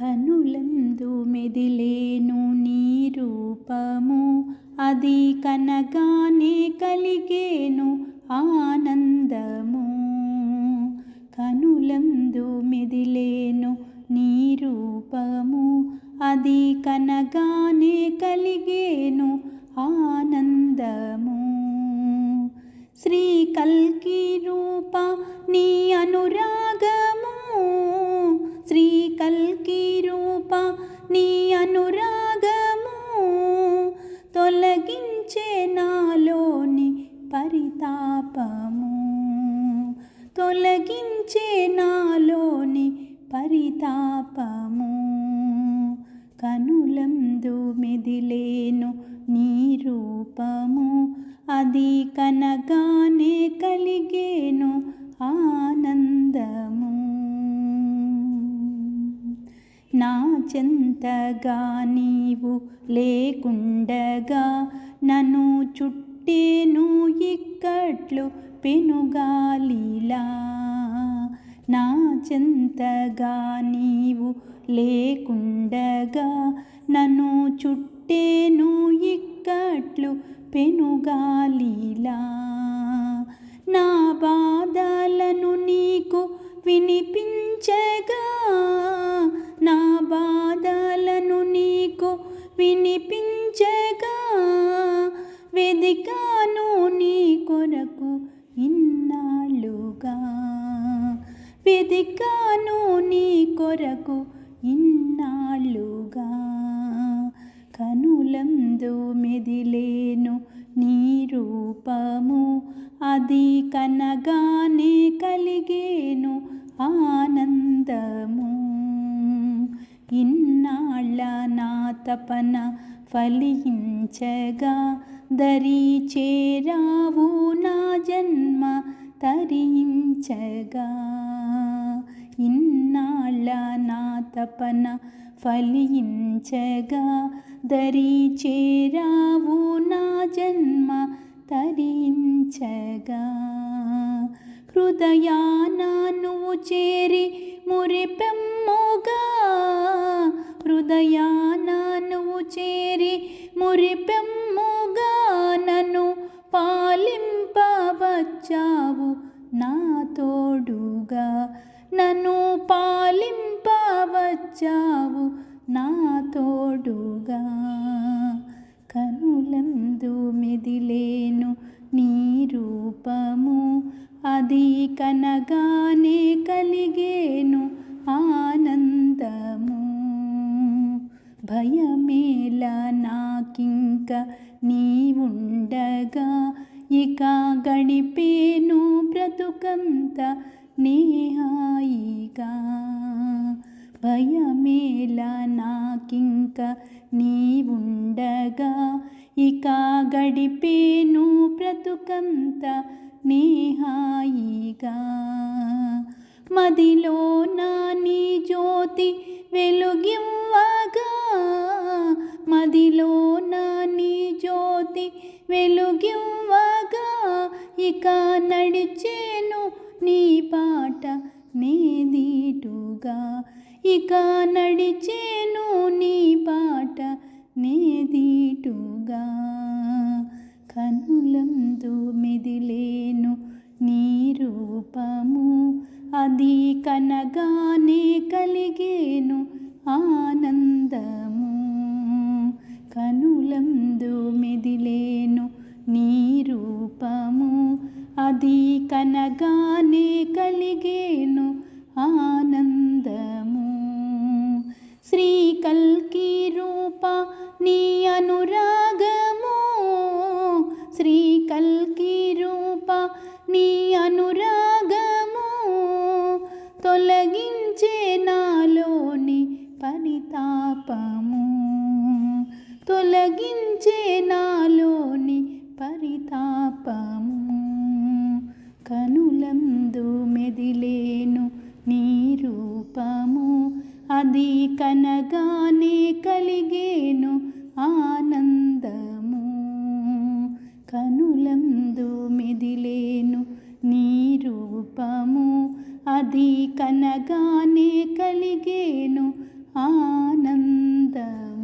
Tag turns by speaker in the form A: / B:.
A: కనులందు మెదిలేను నీ రూపము. అది కనగానే కలిగేను ఆనందము. కనులందు మెదిలేను నీ రూపము. అది కనగానే కలిగేను ఆనందము. శ్రీ కల్కి రూప నీ అనురాగము. శ్రీ కల్కి నీ అనురాగము తొలగించే నాలోని పరితాపము. తొలగించే నాలోని పరితాపము. కనులందు మెదిలేను నీ రూపము. అది కనగానే కలిగేను ఆనంద చెంతగా నీవు లేకుండగా నన్ను చుట్టేను ఇక్కట్లు పెనుగాలిలా నా చెంతగా నీవు లేకుండగా నన్ను చుట్టేను ఇక్కట్లు పెనుగాలిలా నా బాధలను నీకు వినిపి కొరకు ఇన్నాళ్ళుగా. కనులందు మెదిలేను నీ రూపము. అది కనగానే కలిగేను ఆనందము. ఇన్నాళ్ళ నా తపన ఫలించగా దరి చేరావు నా జన్మ తరించగా. ఇన్నాళ్ళ నా తపన ఫలించగా దరి చేరావు నా జన్మ తరించగా. హృదయాన నువ్వు చేరి మురిపెమ్మోగా. హృదయాన నువ్వు చేరి మురిపెమ్మోగా. నన్ను పాలింపవచ్చావు నా తోడుగా. నందు మెదిలేను నీ రూపము. అది కనగానే కలిగేను ఆనందము. భయమేల నాకింక నీవుండగా ఇక గడిపేను బ్రతుకంత నేహాయిగా భయమేల నాకింక నీవుండగా ఇక గడిపేను బ్రతుకంత నేహాయిగా మదిలో నా నీ జ్యోతి వెలుగివ్వగా. మదిలో నా నీ జ్యోతి వెలుగివ్వగా. ఇక నడిచేను నీ పాట నేదీటుగా. ఇక నడిచేను నీ పాట నేదీటుగా కనులందు మెదిలేను నీ రూపము. అది కనగానే కలిగేను ఆనందము. కనులందు మెదిలేను నీ రూపము. అది కనగానే కలిగేను ఆనందము. శ్రీ కల్కీరు తొలగించే నాలోని పరితాపము. తొలగించే నాలోని పరితాపము. కనులందు మెదిలేను నీ రూపము. అది కనగానే కలిగేను ఆనందము. కనులందు మెదిలేను నీ రూపము. అది కనగానే కలిగేను ఆనందం.